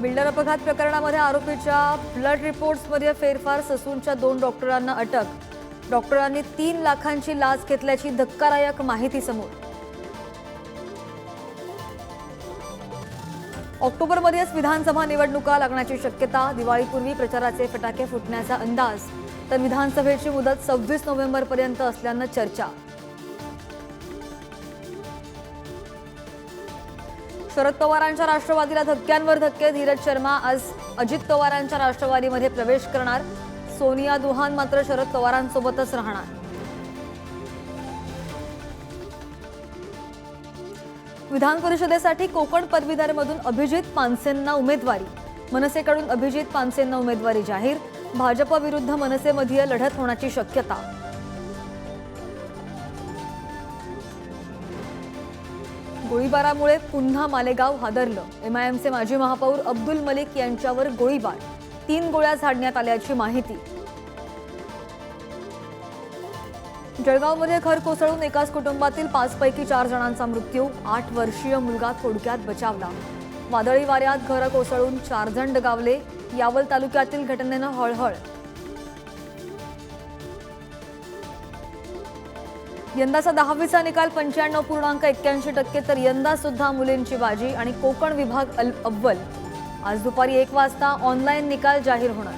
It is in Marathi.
बिल्डर अपघात प्रकरणामध्ये आरोपीच्या ब्लड रिपोर्ट्समध्ये फेरफार ससूनच्या दोन डॉक्टरांना अटक. डॉक्टरांनी तीन लाखांची लाच घेतल्याची धक्कादायक माहिती समोर. ऑक्टोबरमध्येच विधानसभा निवडणुका लागण्याची शक्यता दिवाळीपूर्वी प्रचाराचे फटाके फुटण्याचा अंदाज. तर विधानसभेची मुदत सव्वीस नोव्हेंबरपर्यंत असल्यानं चर्चा. शरद पवारांच्या राष्ट्रवादीला धक्क्यांवर धक्के धीरज शर्मा आज अजित पवारांच्या राष्ट्रवादीमध्ये प्रवेश करणार. सोनिया दुहान मात्र शरद पवारांसोबतच राहणार. विधान परिषदेसाठी कोकण पदवीधरमधून अभिजित पानसेंना उमेदवारी. मनसेकडून अभिजित पानसेंना उमेदवारी जाहीर. भाजपविरुद्ध मनसेमध्ये लढत होण्याची शक्यता गोळीबारामुळे पुन्हा मालेगाव हादरलं. एमआयएमचे माजी महापौर अब्दुल मलिक यांच्यावर गोळीबार. तीन गोळ्या झाडण्यात आल्याची माहिती. जळगावमध्ये घर कोसळून एकाच कुटुंबातील पाचपैकी चार जणांचा मृत्यू. आठ वर्षीय मुलगा थोडक्यात बचावला. वादळी वाऱ्यात घरं कोसळून चार जण दगावले यावल तालुक्यातील घटनेनं हळहळ. यंदाचा दहावीचा निकाल पंच्याण्णव पूर्णांक एक्क्याऐंशी टक्के तर यंदा सुद्धा मुलींची बाजी आणि कोकण विभाग अल अव्वल. आज दुपारी एक वाजता ऑनलाईन निकाल जाहीर होणार.